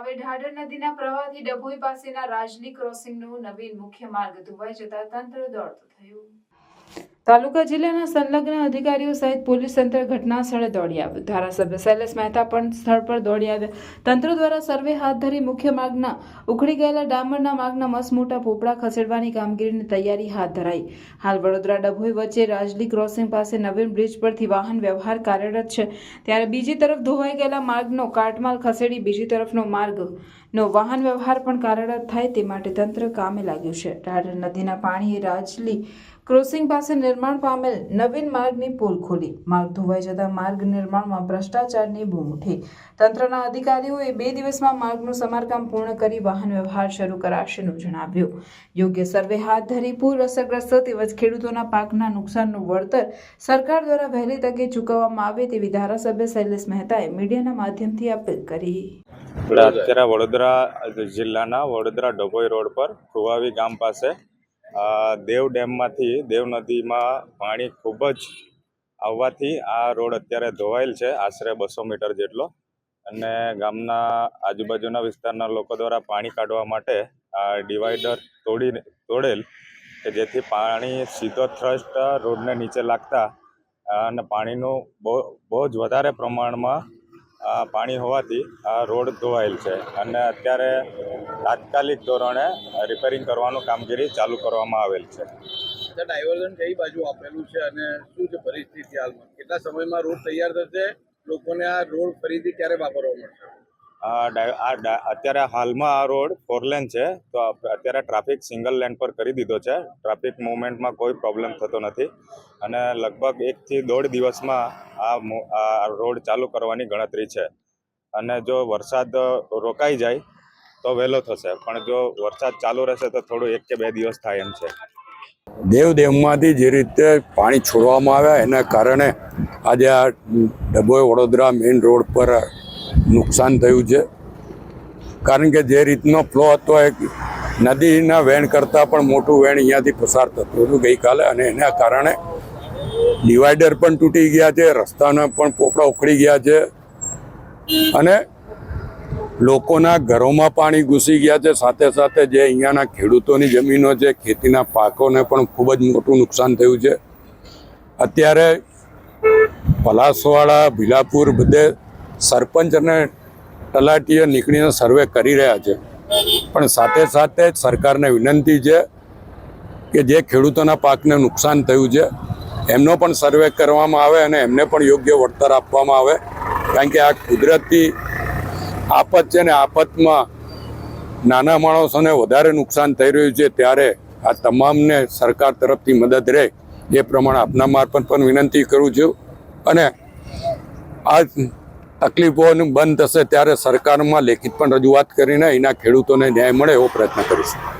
આવે ઢાઢર નદીના પ્રવાહથી ડભોઈ પાસેના રાજલી ક્રોસિંગનું નવીન મુખ્ય માર્ગ ધોવાઈ જતા તંત્ર દોડતું થયું. તાલુકા જિલ્લાના સંલગ્ન અધિકારીઓ સહિત પોલીસ તંત્ર ઘટના સ્થળે દોડી આવ્યું ધારાસભ્ય શૈલેષ મહેતા પણ સ્થળ પર દોડી આવ્યા તંત્ર દ્વારા સર્વે હાથ ધરી મુખ્ય માર્ગના ઉખડી ગયેલા ડામરના માર્ગના મસમોટા પોપડા ખસેડવાની કામગીરીની તૈયારી હાથ ધરાઈ. હાલ વડોદરા ડભોઈ વચ્ચે રાજલી ક્રોસિંગ પાસે નવીન બ્રિજ પરથી વાહન વ્યવહાર કાર્યરત છે. ત્યારે બીજી તરફ ધોવાઈ ગયેલા માર્ગનો કાટમાલ ખસેડી બીજી તરફનો માર્ગ નો વાહન વ્યવહાર પણ કાર્યરત થાય તે માટે તંત્ર કામે લાગ્યું છે. ઢાઢર નદીના પાણીએ રાજલી ક્રોસિંગ પાસે નિર્માણ પામેલ નવીન માર્ગની પોલ ખોલી. માર્ગ ધોવાઈ જતા માર્ગ નિર્માણમાં ભ્રષ્ટાચારની બૂમ ઉઠી. તંત્રના અધિકારીઓએ બે દિવસમાં માર્ગનું સમારકામ પૂર્ણ કરી વાહન વ્યવહાર શરૂ કરાશેનું જણાવ્યું. યોગ્ય સર્વે હાથ ધરી, પૂર અસરગ્રસ્ત તેમજ ખેડૂતોના પાકના નુકસાનનું વળતર સરકાર દ્વારા વહેલી તકે ચૂકવવામાં આવે તેવી ધારાસભ્ય શૈલેષ મહેતાએ મીડિયાના માધ્યમથી અપીલ કરી. આપણે અત્યારે વડોદરા જિલ્લાના વડોદરા ડભોઈ રોડ પર કુવાવી ગામ પાસે દેવ ડેમમાંથી દેવ નદીમાં પાણી ખૂબ જ આવવાથી આ રોડ અત્યારે ધોવાયેલ છે આશરે બસો મીટર જેટલો. અને ગામના આજુબાજુના વિસ્તારના લોકો દ્વારા પાણી કાઢવા માટે આ ડિવાઈડર તોડી તોડેલ કે જેથી પાણી સીધો થ્રસ્ટ રોડને નીચે લાગતા અને પાણીનું બહુ બહુ જ વધારે પ્રમાણમાં પાણી હોવાથી આ રોડ ધોવાયેલ છે અને અત્યારે તાત્કાલિક ધોરણે રિપેરિંગ કરવાનું કામગીરી ચાલુ કરવામાં આવેલ છે. ડાયવર્ઝન કઈ બાજુ આપેલું છે અને શું છે પરિસ્થિતિ હાલમાં? કેટલા સમયમાં રોડ તૈયાર થશે? લોકોને આ રોડ ફરીથી ક્યારે વાપરવા મળશે? અત્યારે હાલમાં આ રોડ ફોર લેન છે, તો અત્યારે ટ્રાફિક સિંગલ લેન પર કરી દીધો છે. ટ્રાફિક મુવમેન્ટમાં કોઈ પ્રોબ્લેમ થતો નથી. અને લગભગ એકથી દોઢ દિવસમાં આ રોડ ચાલુ કરવાની ગણતરી છે. અને જો વરસાદ રોકાઈ જાય, તો વહેલો થશે. પણ જો વરસાદ ચાલુ રહેશે, તો થોડું એક કે બે દિવસ થાય એમ છે. દેવ ડેમમાંથી જે રીતે પાણી છોડવામાં આવ્યા, એના કારણે આજે આ ડભોઈ વડોદરા મેઇન રોડ પર નુકસાન થયું છે. કારણ કે જે રીતનો ફ્લો હતો એ નદીના વેણ કરતાં પણ મોટું વેણ અહીંયાથી પસાર થતું હતું ગઈકાલે અને એના કારણે ડિવાઈડર પણ તૂટી ગયા છે, રસ્તાના પણ પોપડા ઉખડી ગયા છે અને લોકોના ઘરોમાં પાણી ઘૂસી ગયા છે. સાથે સાથે જે અહીંયાના ખેડૂતોની જમીનો છે, ખેતીના પાકોને પણ ખૂબ જ મોટું નુકસાન થયું છે. અત્યારે પલાસવાડા, ભીલાપુર બધે સરપંચ અને તલાટીએ નીકળીને સર્વે કરી રહ્યા છે. પણ સાથે સાથે સરકારને વિનંતી છે કે જે ખેડૂતોના પાકને નુકસાન થયું છે, એમનો પણ સર્વે કરવામાં આવે અને એમને પણ યોગ્ય વળતર આપવામાં આવે. કારણ કે આ કુદરતી આફત છે ને આફતમાં નાના માણસોને વધારે નુકસાન થઈ રહ્યું છે, ત્યારે આ તમામને સરકાર તરફથી મદદ રહે એ પ્રમાણે આપના મારફત પણ વિનંતી કરું છું. અને આ તકલીફોનું બંધ થશે ત્યારે સરકારમાં લેખિત પણ રજૂઆત કરીને અહીંના ખેડૂતોને ન્યાય મળે એવો પ્રયત્ન કરીશું.